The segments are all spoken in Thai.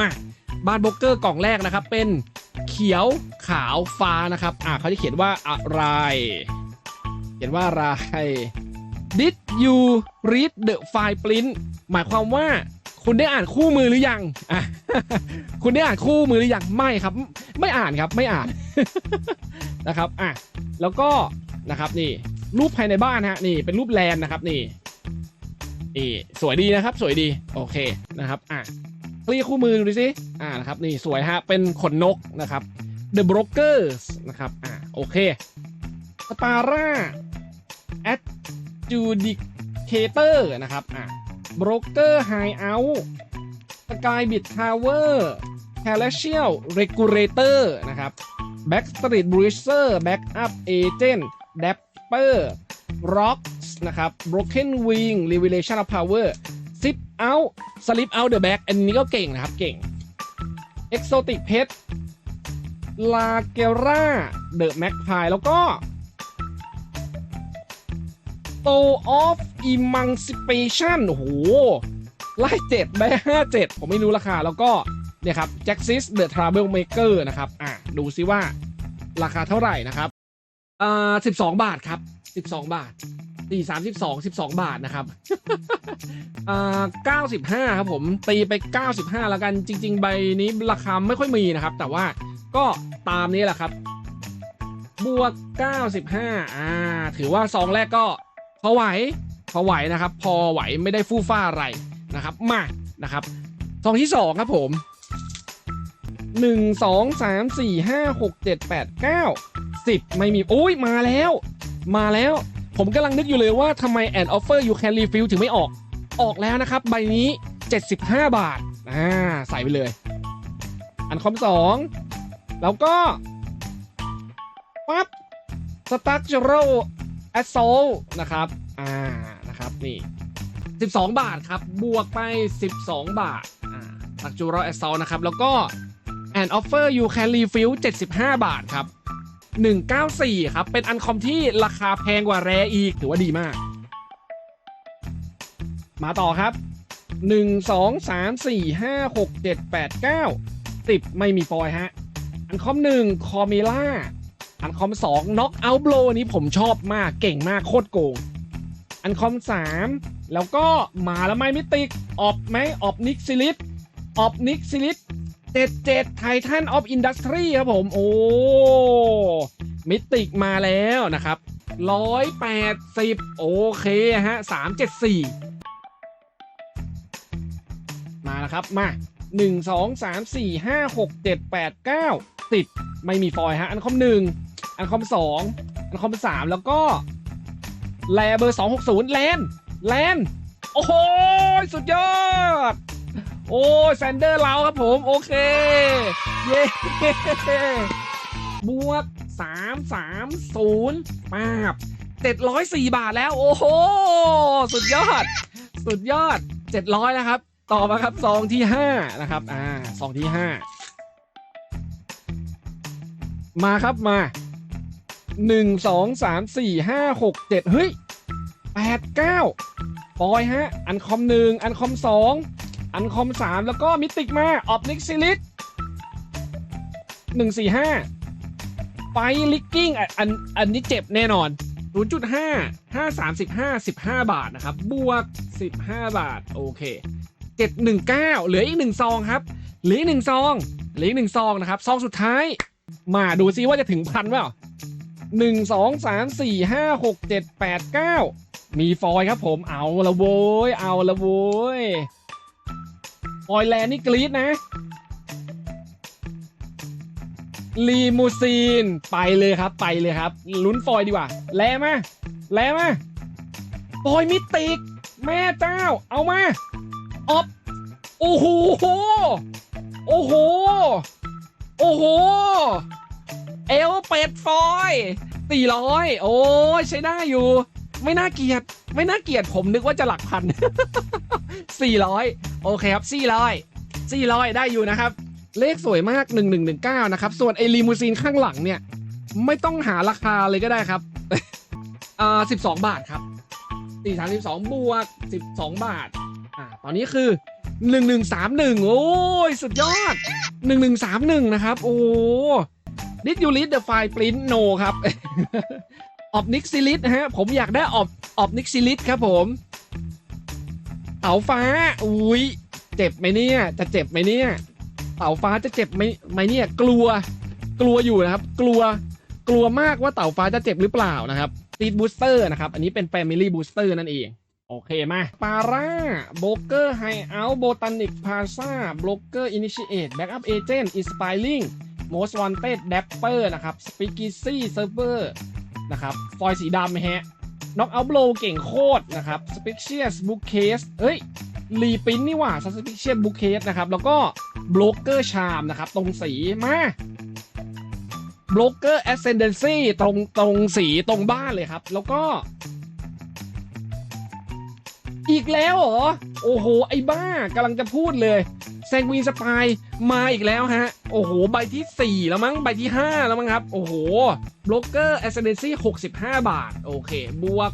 มาบานโบกเกอร์กล่องแรกนะครับ เป็นเขียวขาวฟ้านะครับ อ่าเขาจะเขียนว่าอะไร เขียนว่าอะไร Did you read the file print หมายความว่าคุณได้อ่านคู่มือหรือยังอะคุณได้อ่านคู่มือหรือยังไม่ครับ ไม่อ่านครับไม่อ่านนะครับอะแล้วก็ นะครับนี่รูปภายในบ้านฮะนี่เป็นรูปแลน์นะครับนี่นี่สวยดีนะครับ สวยดีโอเคนะครับอะคลี่คู่มือดูดิสิอ่านะครับนี่สวยฮะเป็นขนนกนะครับ The Brokers นะครับอ่าโอเค s p a r a Adjudicator นะครับอ่า Broker Hideout Skybit Tower Palatial Regulator นะครับ Backstreet Bruiser Backup Agent Dapper Rocks นะครับ Broken Wing Revelation of Power Zip Out Slip Out the Back อันนี้ก็เก่งนะครับเก่ง Exotic Pet l a g e r a The Magpie แล้วก็ t o of Emancipation โอ้โหไล่เจ็ดได้ห้าเจ็ดผมไม่รู้ราคา แล้วก็ เนี่ยครับ Jaxis The Trouble Maker นะครับ อะ ดูซิว่าราคาเท่าไหร่นะครับ อ่าสิบสองบาทครับสิบสองบาทสี่สามสิบสองสิบสองบาทนะครับอ่าเก้าสิบห้าครับผมตีไปเก้าสิบห้าแล้วกันจริง ๆ ใบนี้ราคาไม่ค่อยมีนะครับ แต่ว่าก็ตามนี้แหละครับ บวก95อ่า ถือว่าซองแรกก็พอไหวพอไหวนะครับ พอไหวไม่ได้ฟู่ฟ้าอะไรนะครับมานะครับซองที่2ครับผม1 2 3 4 5 6 7 8 9 10 ไม่มีอุ้ยมาแล้ว มาแล้ว ผมกำลังนึกอยู่เลยว่าทำไม and offer you can refill ถึงไม่ออก ออกแล้วนะครับ ใบนี้ 75 บาท อ่า ใส่ไปเลย อันคอมสองแล้วก็ปั๊บ structural assault นะครับ อ่า นะครับ นี่ 12 บาทครับ บวกไป 12 บาท อ่า structural assault นะครับ แล้วก็ and offer you can refill 75 บาทครับ 194 ครับ เป็นอันคอมที่ราคาแพงกว่าแรอีก ถือว่าดีมาก มาต่อครับ 1 2 3 4 5 6 7 8 9 10 ไม่มีฟอยฮะ อันคอม 1 คอมิล่า อันคอม 2 น็อกเอาท์โบอันนี้ผมชอบมากเก่งมากโคตรโกง อันคอม 3 แล้วก็มาแล้วไม่มิติก ออบไหมออบนิกซิลิสออบนิกซิลิส เจ็ดเจ็ดไททันออฟอินดัสทรีครับผม โอ้มิติกมาแล้วนะครับร้อยแปดสิบโอเคฮะสามเจ็ดสี่มาแล้วครับ มาหนึ่งสองสามสี่ห้าหกเจ็ดแปดเก้าสิบไม่มีฟอยฮะ อันคอมหนึ่งอันคอมสองอันคอมสามแล้วก็ แลเบอร์สองหกศูนย์แลนแลนโอ้โห สุดยอด อ้แซนเดอร์เราครับผม โอเค เย้บวก 3 3 0ป้าบ704 บาทแล้ว โอ้โห สุดยอด สุดยอด 700 นะครับ ต่อมาครับซองที่ 5 นะครับ อ่าซองที่ 5 มาครับมา 1 2 3 4 5 6 7 เฮ้ย 8 9ปอยฮะ อันคอม 1 อันคอม 2 อันคอม3แล้วก็มิติกมาออบนิกซิลิส1 4 5ไฟลิกกิ้งอันอันนี้เจ็บแน่นอน0.5 5 35 15 บาทนะครับ บวก 15 บาท โอเค 719 เหลืออีกหนึ่งซองครับ เหลืออีกหนึ่งซอง เหลืออีกหนึ่งซองนะครับ ซองสุดท้าย มาดูซิว่าจะถึงพันเปล่าหนึ่งสองสามสี่ห้าหกเจ็ดแปดเก้ามีฟอยครับผม เอาละโว้ย เอาละโว้ย ฟอยแลนด์นี่กรี๊ดนะ ลีมูซีน ไปเลยครับ ไปเลยครับ ลุ้นฟอยดีกว่า แลมาแลมาฟอยมิติก แม่เจ้า เอามาออฟโอ้โห โอ้โห โอ้โห เอลเป็ดฟอยสี่ร้อยโอ้ใช้ได้อยู่ ไม่น่าเกลียด ไม่น่าเกลียดผมนึกว่าจะหลักพันสี่ร้อยโอเคครับสี่ร้อยสี่ร้อยได้อยู่นะครับ เลขสวยมาก1119นะครับ ส่วนไอลีมูซีนข้างหลังเนี่ย ไม่ต้องหาราคาเลยก็ได้ครับอ่าสิบสองบาทครับสี่สามสิบสองบวกสิบสองบาทอ่าตอนนี้คือหนึ่งหนึ่งสามหนึ่งโอ้ย สุดยอดหนึ่งหนึ่งสามหนึ่งนะครับ โอ้ดิดยูลิดเดอะไฟปรินโนครับ ออบนิกซิลิสนะฮะ ผมอยากได้ออบออบนิกซิลิสครับผมเสาฟ้า อุ้ยเจ็บไหมเนี่ย จะเจ็บไหมเนี่ยเสาฟ้าจะเจ็บไหมไหมเนี่ย กลัว กลัวอยู่นะครับ กลัว กลัวมากว่าเต่าฟ้าจะเจ็บหรือเปล่านะครับซีดบูสเตอร์นะครับ อันนี้เป็น Family Booster นั่นเอง โอเคมาปาร่าโบเกอร์ไฮเอาท์โบตันิกพาซาโบเกอร์อินิชิเอตแบ็กอัพเอเจนต์อินสปายลิง most wanted dapper นะครับสปิ ฟอร์นะครับฟอยล์สีดำฮะน็อกเอาท์โบเก่งโคตรนะครับสปิเชียสบุ๊กเคสเอ้ยรีปินนี่หว่าสปิเชียสบุ๊กเคสนะครับแล้วก็โบรกเกอร์ชามนะครับตรงสีมาโบรกเกอร์แอสเซนเดนซี่ตรงตรงสีตรงบ้านเลยครับ แล้วก็ อีกแล้วเหรอ โอ้โห ไอ้บ้ากำลังจะพูดเลย ซงวีนสปายมาอีกแล้วฮะ โอ้โห ใบที่ 4 แล้วมั้ง ใบที่ 5 แล้วมั้งครับ โอ้โหบล็อกเกอร์แอสเซนเดนซี่65 บาท โอเค บวก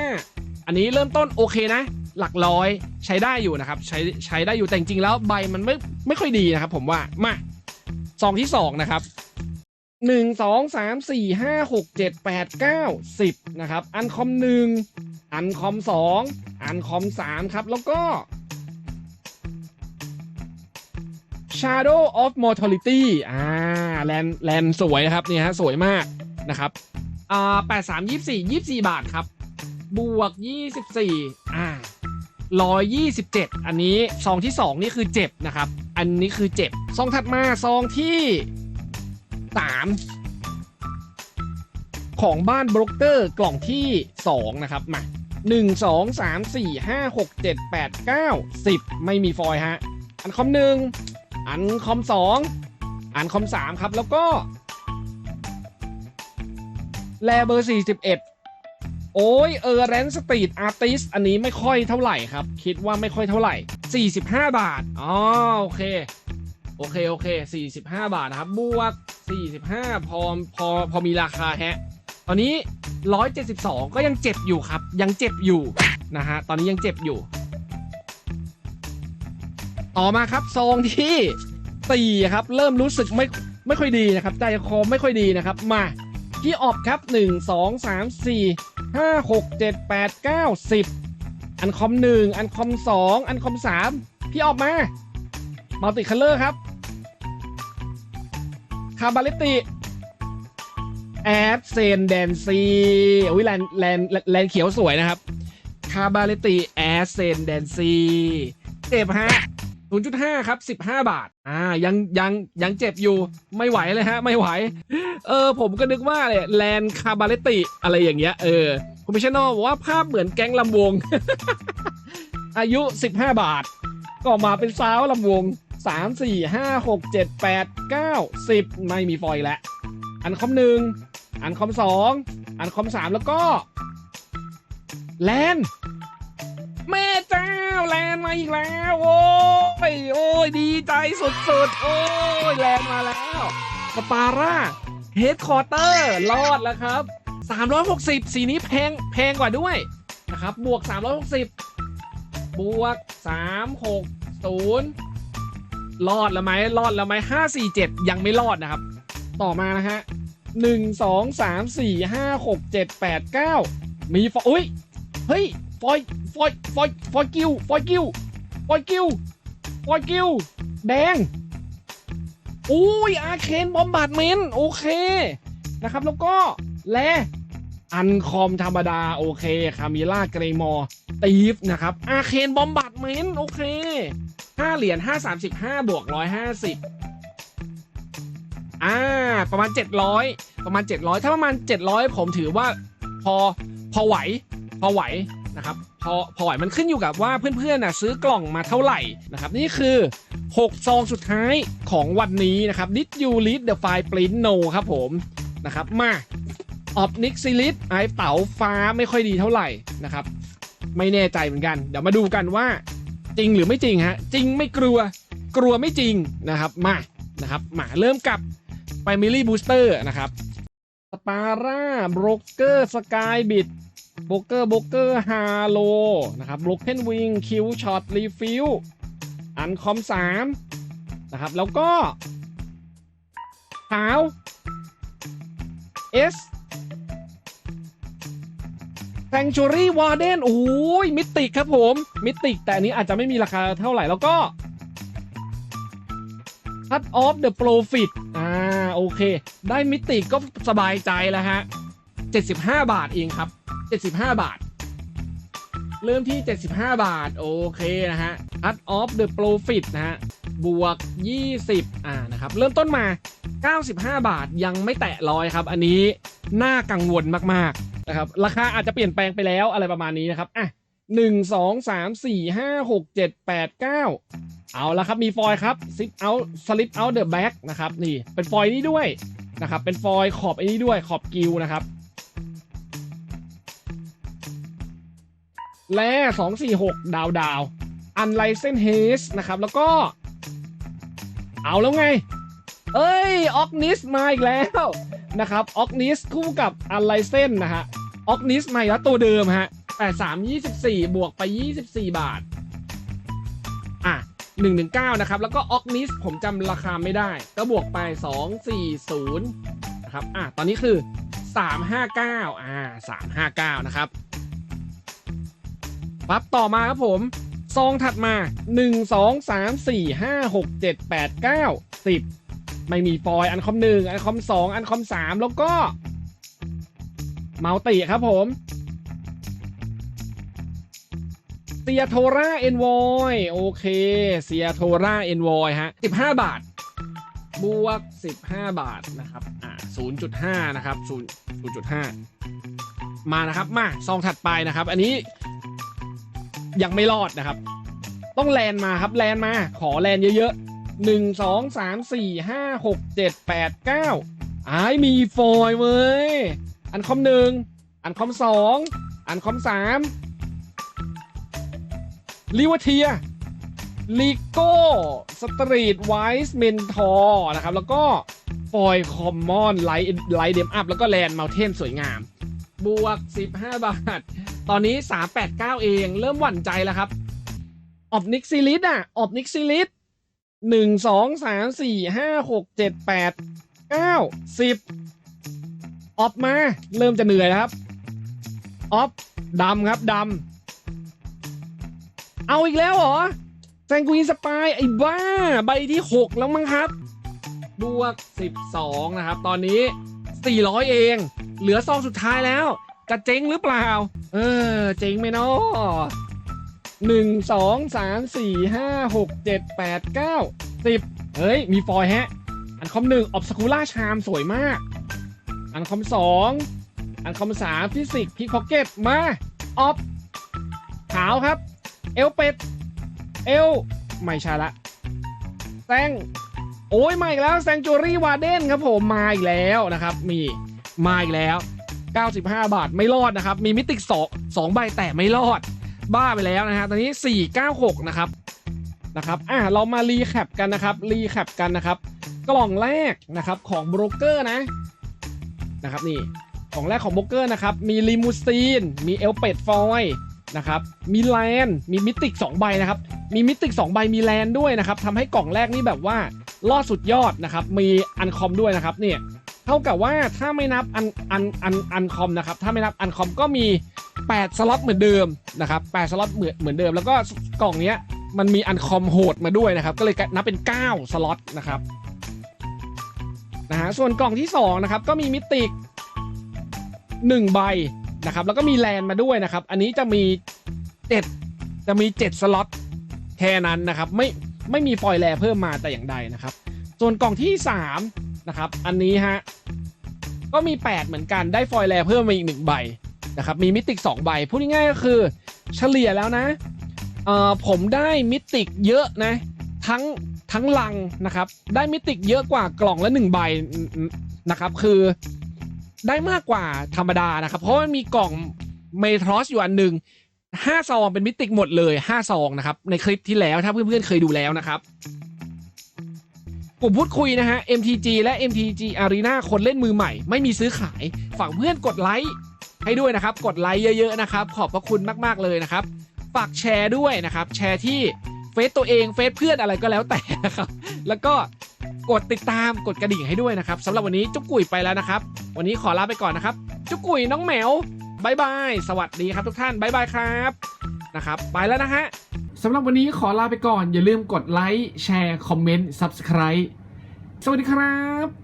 65 อันนี้เริ่มต้นโอเคนะ หลักร้อยใช้ได้อยู่นะครับ ใช้ใช้ได้อยู่แต่จริงๆแล้วใบมันไม่ไม่ค่อยดีนะครับผมว่า มาซองที่ 2 นะครับหนึ่งสองสามสี่ห้าหกเจ็ดแปดเก้าสิบนะครับ อันคอมหนึ่งอันคอมสองอันคอมสามครับ แล้วก็ Shadow of Mortality อ่าแลนแลนสวยนะครับนี่ฮะสวยมากนะครับอ่าแปดสามยี่สี่ยี่สี่บาทครับ บวกยี่สิบสี่อ่าร้อยยี่สิบเจ็ดอันนี้ซองที่สองนี่คือเจ็บนะครับ อันนี้คือเจ็บซองถัดมาซองที่สามของบ้านบรกเกอร์กล่องที่สองนะครับมาหนึ่งสองสามสี่ห้าหกเจ็ดแปดเก้าสิบไม่มีฟอยฮะ อันคอมหนึ่ง อันคอมสองอันคอมสามครับ แล้วก็แลเบอร์สี่สิบเอ็ดโอ้ยเออแรนสตรีทอาร์ติสอันนี้ไม่ค่อยเท่าไหร่ครับ คิดว่าไม่ค่อยเท่าไหร่ 45 บาทอ๋อโอเค โอเค โอเค 45 บาทนะครับ บวก 45 พอพอพอมีราคาแฮะ ตอนนี้ 172 ก็ยังเจ็บอยู่ครับ ยังเจ็บอยู่นะฮะ ตอนนี้ยังเจ็บอยู่ ต่อมาครับซองที่สี่ครับเริ่มรู้สึกไม่ไม่ค่อยดีนะครับใจคอไม่ค่อยดีนะครับมาที่ออบครับหนึ่งสองสามสี่ห้าหกเจ็ดแปดเก้าสิบอันคอมหนึ่งอันคอมสองอันคอมสามพี่ออกมามัลติคัลเลอร์ครับคาบาลิติแอดเซนเดนซีอุ้ยแลนแลนแลนเขียวสวยนะครับคาบาลิติแอดเซนเดนซีเจ็บฮะ 0.5 ครับ 15 บาท อ่า ยังยังยังเจ็บอยู่ ไม่ไหวเลยฮะ ไม่ไหว เออ ผมก็นึกว่าเนี่ยแลนคาบาเลติอะไรอย่างเงี้ย เออ คุณพิชโนบอกว่าภาพเหมือนแก๊งลำวง อายุ 15 บาท ก็มาเป็นสาวลำวง 3 4 5 6 7 8 9 10 ไม่มีฟอยล์แล้ว อันคอมหนึ่ง อันคอมสอง อันคอมสามแล้วก็ แลนแม่ เจ้าแลนมาอีกแล้ว โอ้ยโอ้ยดีใจสุดๆ โอ้ยแลนมาแล้วสปาร่าเฮดคอร์เตอร์รอดแล้วครับ 360 สีนี้แพงแพงกว่าด้วยนะครับบวก 360 บวก 360รอดแล้วไหมรอดแล้วไหม547 ยังไม่รอดนะครับ ต่อมานะฮะ1 2 3 4 5 6 7 8 9มีฟออุ้ย เฮ้ย ฟอย ฟอยฟอยฟอยกิวฟอยกิวฟอยกิวฟอยกิวแดงอุ้ยอาเคนบอมบาดเมนโอเคนะครับ แล้วก็แลอันคอมธรรมดาโอเคคามิล่าเกรมอร์ตีฟนะครับอาเคนบอมบาดเมนโอเคห้าเหรียญห้าสามสิบห้าบวกร้อยห้าสิบอ่าประมาณเจ็ดร้อยประมาณเจ็ดร้อยถ้าประมาณเจ็ดร้อยผมถือว่าพอพอไหว พอไหวนะครับ พอพอไหวมันขึ้นอยู่กับว่าเพื่อนๆนะซื้อกล่องมาเท่าไหร่นะครับนี่คือ 6 ซองสุดท้ายของวันนี้นะครับ Did you read the file print no ครับผมนะครับมาออบนิกซิลิสไอเต๋าฟ้าไม่ค่อยดีเท่าไหร่นะครับ ไม่แน่ใจเหมือนกัน เดี๋ยวมาดูกันว่าจริงหรือไม่จริงฮะจริงไม่กลัวกลัวไม่จริงนะครับมานะครับมาเริ่มกับ Family Booster นะครับสปาร่าโบรกเกอร์สกายบิด โบกเกอร์โบกเกอร์ฮาโลนะครับโบรกเ n นวิงคิวช็อตรีฟิลอันคอมสามนะครับ แล้วก็ขาว S Sanctuary Warden โอ้ยมิติกครับผม มิติกแต่อันนี้อาจจะไม่มีราคาเท่าไหร่แล้วก็ Cut off the profit อ่า โอเค ได้มิติก็สบายใจแล้วฮะ 75 บาทเองครับ 75 บาท เริ่มที่ 75 บาท โอเคนะฮะ Cut off the profit นะฮะ บวก 20 อ่านะครับ เริ่มต้นมา 95 บาทยังไม่แตะร้อยครับ อันนี้น่ากังวลมากๆนะครับ ราคาอาจจะเปลี่ยนแปลงไปแล้วอะไรประมาณนี้นะครับ อะ1 2 3 4 5 6 7 8 9เจ็ดแปดเก้าเอาละครับมีฟอยล์ครับ zip out slip out the back นะครับนี่เป็นฟอยล์นี้ด้วยนะครับเป็นฟอยล์ขอบไอ้นี้ด้วยขอบกิวนะครับ แร่246 ดาวดาว unlicensed haze นะครับ แล้วก็ เอาแล้วไง เอ้ยออกนิสมาอีกแล้วนะครับออกนิสคู่กับ unlicensed นะฮะออกนิสมาแล้วตัวเดิมฮะ83 24บวกไป24บาท อะ119นะครับ แล้วก็ออกนิสผมจำราคาไม่ได้ ก็บวกไป240นะครับ อะ ตอนนี้คือ359อ่า359นะครับ ปั๊บต่อมาครับผม ซองถัดมา 1 2 3 4 5 6 7 8 9 10 ไม่มีฟอยอันคอม 1 อันคอม 2 อันคอม 3 แล้วก็เมาติครับผมเซียโทราเอ็นวอยโอเคเซียโทราเอ็นวอยฮะ 15 บาท บวก 15 บาทนะครับ อ่า0.5 นะครับ0 0.5 มานะครับ มา ซองถัดไปนะครับ อันนี้ ยังไม่รอดนะครับ ต้องแลนมาครับแลนมา ขอแลนเยอะๆหนึ่งสองสามสี่ห้าหกเจ็ดแปดเก้าอ้ายมีฟอยเว้ย อันคอมหนึ่งอันคอมสองอันคอมสามลิวเทียลิโก้สตรีทไวส์เมนทอร์นะครับ แล้วก็ฟอยคอมมอนไลท์ไลท์เดมอัพแล้วก็แลนด์เมลเทนสวยงาม บวก 15 บาท ตอนนี้ 389 เองเริ่มหวั่นใจแล้วครับ ออบนิกซิลิสอะ ออบนิกซิลิสหนึ่งสองสามสี่ห้าหกเจ็ดแปดเก้าสิบออบมา เริ่มจะเหนื่อยแล้วครับ ออบดำครับดำเอาอีกแล้วเหรอแซงกุยนสปาย ไอ้บ้า ใบที่ 6 แล้วมั้งครับ บวก 12 นะครับ ตอนนี้ 400 เอง เหลือซองสุดท้ายแล้ว จะเจ๊งหรือเปล่า เออ เจ๊งไหมเนาะหนึ่งสองสามสี่ห้าหกเจ็ดแปดเก้าสิบเฮ้ย มีฟอยแฮะ อันคอมหนึ่งออบสคูล่าชามสวยมาก อันคอมสองอันคอมสามฟิสิกพิกพ็อกเก็ตมาออบขาวครับ เอลเป็ด เอลไม่ใช่ละแซงโอ้ยมาอีกแล้วแซงจูรี่วาเดนครับผมมาอีกแล้วนะครับ มีมาอีกแล้ว 95 บาทไม่รอดนะครับ มีมิติสองสองใบแต่ไม่รอด บ้าไปแล้วนะฮะตอนนี้ 496 นะครับนะครับอะเรามารีแคปกันนะครับรีแคปกันนะครับ กล่องแรกนะครับของโบรกเกอร์นะนะครับนี่กล่องแรกของโบรกเกอร์นะครับมีลิมูซีน มีเอลเป็ดฟอยนะครับมีแลนมีมิติก2ใบนะครับมีมิติก2ใบมีแลนด้วยนะครับทำให้กล่องแรกนี่แบบว่ารอดสุดยอดนะครับมีอันคอมด้วยนะครับเนี่ย เท่ากับว่าถ้าไม่นับอันอันอันอันคอมนะครับถ้าไม่นับอันคอมก็มี 8 สล็อตเหมือนเดิมนะครับ8สล็อตเหมือนเหมือนเดิม แล้วก็กล่องเนี้ยมันมีอันคอมโหดมาด้วยนะครับก็เลยนับเป็น 9 สล็อตนะครับนะฮะส่วนกล่องที่2นะครับก็มีมิติก1ใบนะครับแล้วก็มีแลนมาด้วยนะครับ อันนี้จะมี 7 จะมี 7 สล็อตแค่นั้นนะครับไม่ไม่มีฟอยล์แลเพิ่มมาแต่อย่างใดนะครับ ส่วนกล่องที่ 3 นะครับ อันนี้ฮะ ก็มี 8 เหมือนกันได้ฟอยแลเพิ่มมาอีก 1 ใบนะครับ มีมิติก 2 ใบ พูดง่ายๆก็คือเฉลี่ยแล้วนะเอ่อผมได้มิติกเยอะนะ ทั้งทั้งลังนะครับ ได้มิติกเยอะกว่ากล่องละ 1 ใบนะครับ คือได้มากกว่าธรรมดานะครับ เพราะว่ามีกล่องเมทรอสอยู่อันหนึ่งห้าซองเป็นมิติกหมดเลยห้าซองนะครับ ในคลิปที่แล้วถ้าเพื่อนๆเคยดูแล้วนะครับ ลุ่มพูดคุยนะฮะ MTG และ MTG Arena คนเล่นมือใหม่ ไม่มีซื้อขาย ฝั่งเพื่อนกดไลค์ให้ด้วยนะครับ กดไลค์เยอะๆนะครับ ขอบพระคุณมากๆเลยนะครับ ฝากแชร์ด้วยนะครับ แชร์ที่เฟซตัวเองเฟซเพื่อนอะไรก็แล้วแต่นะครับ แล้วก็กดติดตามกดกระดิ่งให้ด้วยนะครับสำหรับวันนี้จุกกุยไปแล้วนะครับ วันนี้ขอลาไปก่อนนะครับ จุกกุยน้องแมวบายบาย สวัสดีครับทุกท่านบายบายครับนะครับ ไปแล้วนะฮะ สำหรับวันนี้ขอลาไปก่อน อย่าลืมกดไลค์ แชร์ คอมเมนต์ Subscribe สวัสดีครับ